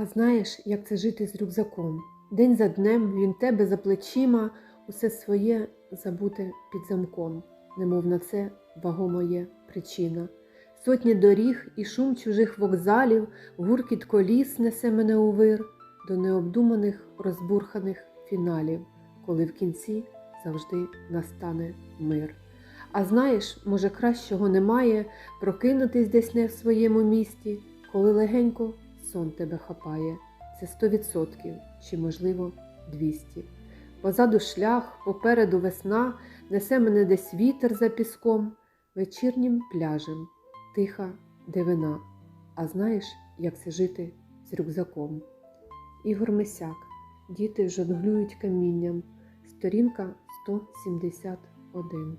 А знаєш, як це жити з рюкзаком? День за днем він тебе за плечима, усе своє забути під замком, немов на це вагомо є причина. Сотні доріг і шум чужих вокзалів, гуркіт коліс несе мене у вир до необдуманих розбурханих фіналів, коли в кінці завжди настане мир. А знаєш, може, кращого немає прокинутись десь не в своєму місті, коли легенько сон тебе хапає. Це сто відсотків чи, можливо, двісті. Позаду шлях, попереду весна, несе мене десь вітер за піском, вечірнім пляжем, тиха дивина. А знаєш, як це жити з рюкзаком? Ігор Мисяк. Діти жонглюють камінням. Сторінка 171.